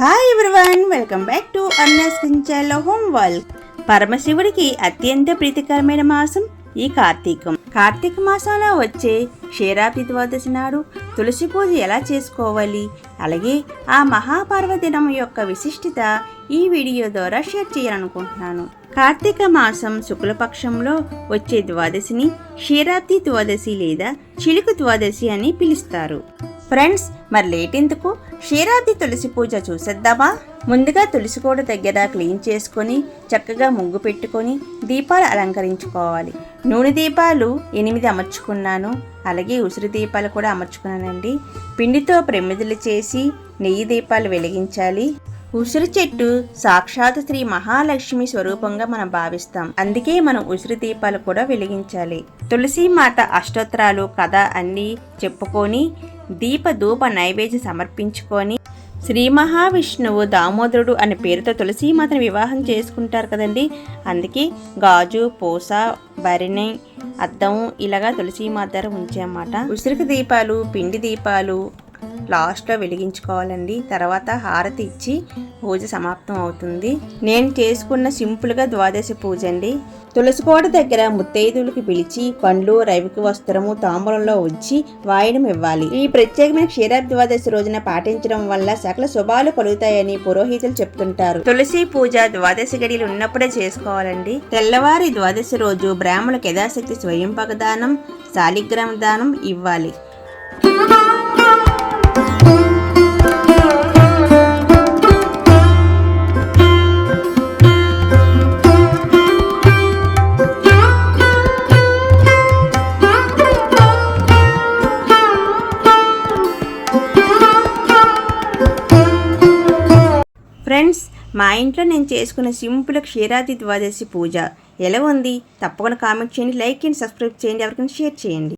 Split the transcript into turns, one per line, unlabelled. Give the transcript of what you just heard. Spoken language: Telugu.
Hi everyone welcome back to అన్నస్ కించాల హోమ్ వర్క్ పరమశివుడికి అత్యంత ప్రీతికరమైన మాసం ఈ కార్తీకం. కార్తీక మాసంలో వచ్చే క్షీరాబ్ది ద్వాదశి నాడు తులసి పూజ ఎలా చేసుకోవాలి? అలాగే ఆ మహాపర్వదినం యొక్క విశిష్టత ఈ వీడియో ద్వారా షేర్ చేయాలనుకుంటున్నాను. కార్తీక మాసం శుక్లపక్షంలో వచ్చే ద్వాదశిని క్షీరాబ్ది ద్వాదశి లేదా చిలుకు ద్వాదశి అని పిలుస్తారు. ఫ్రెండ్స్ మరి లేట్ ఎందుకు? క్షీరాబ్ది తులసి పూజ చూసేద్దామా? ముందుగా తులసి కోట దగ్గర క్లీన్ చేసుకొని చక్కగా ముగ్గు పెట్టుకొని దీపాలు అలంకరించుకోవాలి. నూనె దీపాలు ఎనిమిది అమర్చుకున్నాను. అలాగే ఉసిరి దీపాలు కూడా అమర్చుకున్నానండి. పిండితో ప్రమిదలు చేసి నెయ్యి దీపాలు వెలిగించాలి. ఉసిరి చెట్టు సాక్షాత్ శ్రీ మహాలక్ష్మి స్వరూపంగా మనం భావిస్తాం. అందుకే మనం ఉసిరి దీపాలు కూడా వెలిగించాలి. తులసి మాత అష్టోత్తరాలు కథ అన్నీ చెప్పుకొని దీప ధూప నైవేద్యం సమర్పించుకొని శ్రీ మహావిష్ణువు దామోదరుడు అనే పేరుతో తులసి మాతను వివాహం చేసుకుంటారు కదండి. అందుకే గాజు పూస భరిణి అద్దం ఇలాగా తులసి తులసీమాత ఉంచామన్నమాట ఉసిరికి దీపాలు పిండి దీపాలు లాస్ట్లో వెలిగించుకోవాలండి. తర్వాత హారతి ఇచ్చి పూజ సమాప్తం అవుతుంది. నేను చేసుకున్న సింపుల్గా ద్వాదశి పూజ అండి. తులసికోట దగ్గర ముత్తైదువులకి పిలిచి పండ్లు రవికి వస్త్రము తాంబూలంలో ఉంచి వాయనం ఇవ్వాలి. ఈ ప్రత్యేకమైన క్షీరాబ్ది ద్వాదశి రోజున పాటించడం వల్ల సకల శుభాలు కలుగుతాయని పురోహితులు చెప్తుంటారు. తులసి పూజ ద్వాదశి గడియలు ఉన్నప్పుడే చేసుకోవాలండి. తెల్లవారి ద్వాదశి రోజు బ్రాహ్మణులకు యథాశక్తి స్వయం దానం శాలిగ్రామ దానం ఇవ్వాలి. ఫ్రెండ్స్ మా ఇంట్లో నేను చేసుకున్న సింపుల్ క్షీరాది ద్వాదశి పూజ ఎలా ఉంది? తప్పకుండా కామెంట్ చేయండి లైక్ చేయండి సబ్స్క్రైబ్ చేయండి ఎవరికైనా షేర్ చేయండి.